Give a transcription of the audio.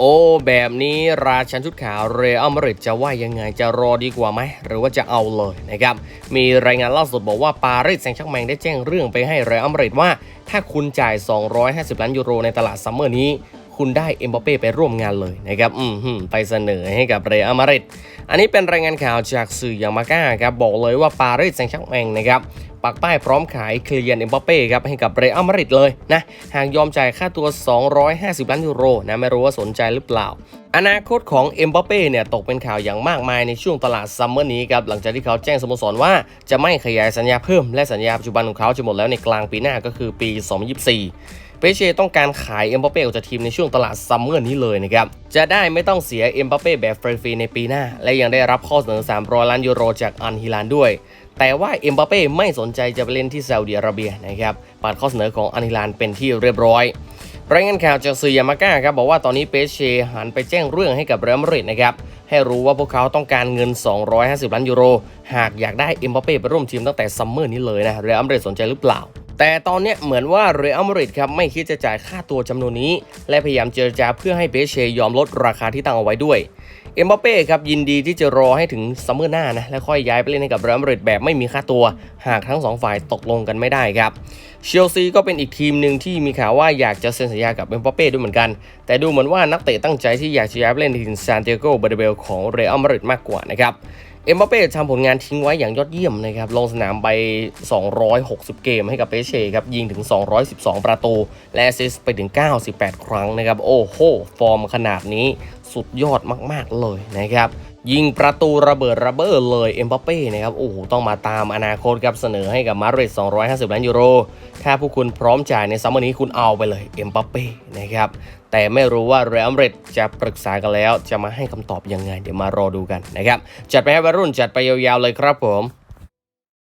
โอ้แบบนี้ราชันชุดขาวเรอัลมาดริดจะว่ายังไงจะรอดีกว่าไหม หรือว่าจะเอาเลยนะครับ มีรายงานล่าสุดบอกว่าปารีสแซงต์แชร์กแมงได้แจ้งเรื่องไปให้เรอัลมาดริดว่า ถ้าคุณจ่าย 250 ล้านยูโรในตลาดซัมเมอร์นี้ คุณได้เอ็มบัปเป้ไปร่วมงานเลยนะครับอืมหืมไปเสนอให้กับเรอัลมาดริดอันนี้เป็นรายงานข่าวจากสื่ออย่างมาก้าครับบอกเลยว่าปารีสแซงต์แชร์กแมงนะครับปักป้ายพร้อมขายเคลียนเอ็มบัปเป้ครับให้กับเรอัลมาดริดเลยนะหากยอมจ่ายค่าตัว 250 ล้านยูโรนะไม่รู้ว่าสนใจหรือเปล่าอนาคตของเอ็มบัปเป้เนี่ยตกเป็นข่าวอย่างมากมายในช่วงตลาดซัมเมอร์นี้ครับหลังจากที่เขาแจ้งสโมสรว่าจะไม่ขยายสัญญาเพิ่มและสัญญาปัจจุบันของเขาจะหมดแล้วในกลางปีหน้าก็คือปี 2024 เปเช่ต้องการขายเอ็มบัปเป้ออกจากทีมในช่วงตลาดซัมเมอร์นี้เลยนะครับ จะได้ไม่ต้องเสียเอ็มบัปเป้แบบฟรีๆในปีหน้า และยังได้รับข้อเสนอ 300 ล้านยูโรจากอันฮิลานด้วย แต่ว่าเอ็มบัปเป้ไม่สนใจจะไปเล่นที่ซาอุดิอาระเบียนะครับปาดข้อเสนอของอันฮิลานเป็นที่เรียบร้อยรายงานข่าวจากสื่อยามาก้าครับบอกว่าตอนนี้เปเช่หันไปแจ้งเรื่องให้กับเรอัลมาดริดนะครับให้รู้ว่าพวกเขาต้องการเงิน 250 ล้านยูโร หากอยากได้เอ็มบัปเป้ไปร่วมทีมตั้งแต่ซัมเมอร์นี้เลยนะเรอัลมาดริดสนใจหรือเปล่า แต่ตอนนี้เหมือนว่าเรอัลมาดริดครับไม่คิดจะจ่ายค่าตัวจำนวนนี้ และพยายามเจรจาเพื่อให้เปเชยอมลดราคาที่ตั้งเอาไว้ด้วย เอ็มบัปเป้ครับยินดีที่จะรอให้ถึงซัมเมอร์หน้านะแล้วค่อยย้ายไปเล่นให้กับเรอัลมาดริดแบบไม่มีค่าตัว หากทั้งสองฝ่ายตกลงกันไม่ได้ครับเชลซีก็เป็นอีกทีมหนึ่งที่มีข่าวว่าอยากจะเซ็นสัญญากับเอ็มบัปเป้ด้วยเหมือนกัน แต่ดูเหมือนว่านักเตะตั้งใจที่อยากจะย้ายไปเล่นที่ซานติอาโกบาเดเบลของเรอัลมาดริดมากกว่านะครับ เอ็มบัปเป้ทำผลงานทิ้งไว้อย่างยอดเยี่ยมนะครับ ลงสนามไป 260 เกมให้กับเปเช่ครับ ยิงถึง 212 ประตู และแอสซิสไปถึง 98 ครั้งนะครับ โอ้โห ฟอร์มขนาดนี้ สุดยอดมากๆเลยนะครับยิงประตูระเบิดระเบ้อเลยเอ็มบัปเป้นะครับโอ้โหต้องมาตามอนาคตครับเสนอให้กับมาดริด250 ล้านยูโร ถ้าผู้คุณพร้อมจ่ายในซัมเมอร์นี้คุณเอาไปเลยเอ็มบัปเป้นะครับแต่ไม่รู้ว่าเรอัลมาดริดจะปรึกษากันแล้ว จะมาให้คำตอบยังไง เดี๋ยวมารอดูกันนะครับจัดไปให้วัยรุ่นจัดไปยาวๆเลยครับผม